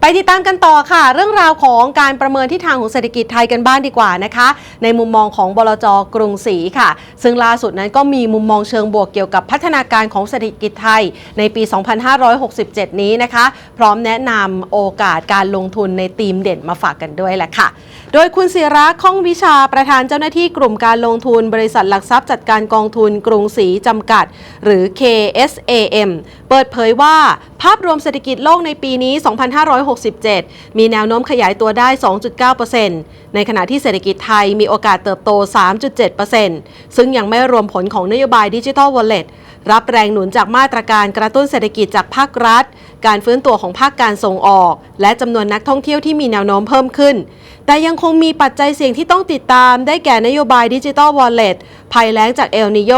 ไปติดตามกันต่อค่ะ เรื่องราวของการประเมินทิศทางของเศรษฐกิจไทยกันบ้างดีกว่านะคะ ในมุมมองของบลจกรุงศรีค่ะ ซึ่งล่าสุดนั้นก็มีมุมมองเชิงบวกเกี่ยวกับพัฒนาการของเศรษฐกิจไทยในปี 2567 นี้นะคะ พร้อมแนะนำโอกาสการลงทุนในธีมเด่นมาฝากกันด้วยแหละค่ะ โดยคุณศิระข้องวิชาประธานเจ้าหน้าที่กลุ่มการลงทุนบริษัทหลักทรัพย์จัดการกองทุนกรุงศรีจำกัด หรือ KSAM เปิดเผยว่า ภาพรวมเศรษฐกิจโลกในปีนี้ 2567 มีแนวโน้มขยายตัวได้ 2.9%ในขณะที่เศรษฐกิจไทยมีโอกาสเติบโต 3.7%ซึ่งยังไม่รวมผลของนโยบายดิจิทัลวอลเล็ตรับแรงหนุนจากมาตรการกระตุ้นเศรษฐกิจจากภาครัฐ การฟื้นตัวของภาคการส่งออก และจำนวนนักท่องเที่ยวที่มีแนวโน้มเพิ่มขึ้น แต่ยังคงมีปัจจัยเสี่ยงที่ต้องติดตาม ได้แก่นโยบายดิจิ t a ลวอลเล็ตภัยแล้งจากเอลนิโย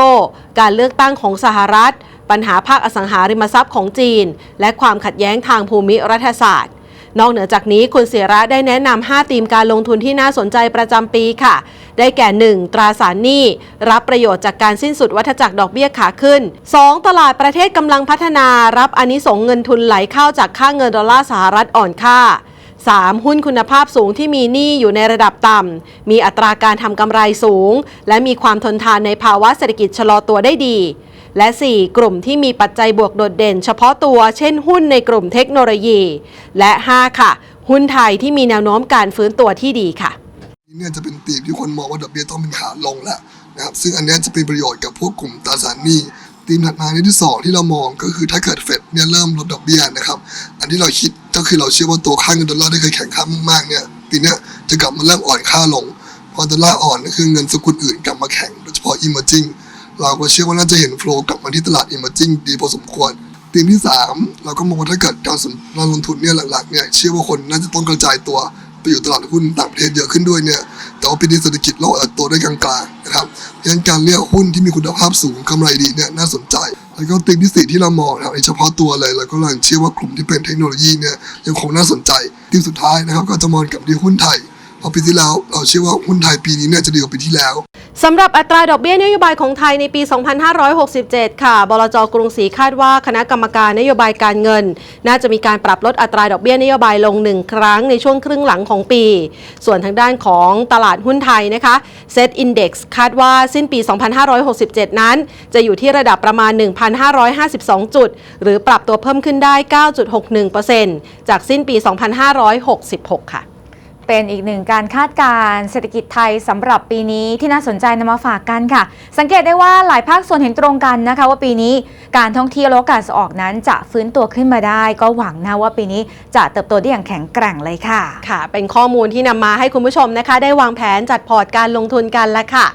การเลือกตั้งของสหรัฐ ปัญหาภาคอสังหาริมทรัพย์ของจีน และความขัดแย้งทางภูมิรัฐศาสตร์ นอกเหนือจากนี้คุณเสียระได้แนะนำ5ธีมการลงทุนที่น่าสนใจประจำปีค่ะ ได้แก่ 1. ตราสารหนี้รับประโยชน์จากการสิ้นสุดวัฏจักรดอกเบี้ยขาขึ้น 2. ตลาดประเทศกำลังพัฒนารับอานิสงส์เงินทุนไหลเข้าจากค่าเงินดอลลาร์สหรัฐอ่อนค่า 3. หุ้นคุณภาพสูงที่มีหนี้อยู่ในระดับต่ำ มีอัตราการทำกำไรสูง และมีความทนทานในภาวะเศรษฐกิจชะลอตัวได้ดี และ 4. กลุ่มที่มีปัจจัยบวกโดดเด่น เฉพาะตัว เช่น หุ้นในกลุ่มเทคโนโลยี และ 5 ค่ะ หุ้นไทยที่มีแนวโน้มการฟื้นตัวที่ดีค่ะนี่เนี่ยจะเป็นตีมที่คนมองว่าดอกเบี้ยต้องเป็นขาลงแล้วนะครับซึ่งอันนี้จะเป็นประโยชน์กับพวกกลุ่มตราสารหนี้ตีมถัดมาในที่สองที่เรามองก็คือถ้าเกิดเฟดเนี่ยเริ่มลดดอกเบี้ยนะครับ อันที่เราคิดก็คือเราเชื่อว่าตัวค่าเงินดอลลาร์ที่เคยแข็งค่ามากๆเนี่ยปีเนี้ยจะกลับมาเริ่มอ่อนค่าลงพอดอลลาร์อ่อนก็คือเงินสกุลอื่นกลับมาแข็งโดยเฉพาะ emerging เราก็เชื่อว่าน่าจะเห็นโฟล์กลับมาที่ตลาด emerging ดีพอสมควรธีมที่สามเราก็มองว่าถ้าเกิดการการลงทุนเนี่ยหลักๆเนี่ยเชื่อว่าคนน่าจะต้องกระจายตัวไปอยู่ตลาดหุ้นต่างประเทศเยอะขึ้นด้วยเนี่ยแต่ว่าปีนี้เศรษฐกิจโลกอาจโตได้กลางๆนะครับเพรานั้นการเลือกหุ้นที่มีคุณภาพสูงกำไรดีเนี่ยน่าสนใจ แล้วก็ติงที่สี่ที่เรามองนะครับในเฉพาะตัวเลยเราก็ลังเชื่อว่ากลุ่มที่เป็นเทคโนโลยีเนี่ยยังคงน่าสนใจที่สุดท้ายนะครับก็จะมองกับที่หุ้นไทย ราะปีที่แล้วเราเชื่อว่าหุ้นไทยปีนี้เนี่ยจะดีกว่าปีที่แล้วสำหรับอัตราดอกเบี้ยนโยบายของไทยในปี 2567 ค่ะ บลจกรุงศรีคาดว่าคณะกรรมการนโยบายการเงิน น่าจะมีการปรับลดอัตราดอกเบี้ยนโยบายลงหนึ่งครั้งในช่วงครึ่งหลังของปี ส่วนทางด้านของตลาดหุ้นไทยนะคะ Set Index คาดว่าสิ้นปี 2567 นั้น จะอยู่ที่ระดับประมาณ 1,552 จุด หรือปรับตัวเพิ่มขึ้นได้ 9.61%จากสิ้นปี 2566 ค่ะ เป็นอีกหนึ่งการคาดการเศรษฐกิจไทยสำหรับปีนี้ที่น่าสนใจนำมาฝากกันค่ะ สังเกตได้ว่าหลายภาคส่วนเห็นตรงกันนะคะ ว่าปีนี้การท่องเที่ยวและการส่งออกนั้นจะฟื้นตัวขึ้นมาได้ ก็หวังนะว่าปีนี้จะเติบโตได้อย่างแข็งแกร่งเลยค่ะ ค่ะ เป็นข้อมูลที่นำมาให้คุณผู้ชมนะคะ ได้วางแผนจัดพอร์ตการลงทุนกันแล้วค่ะ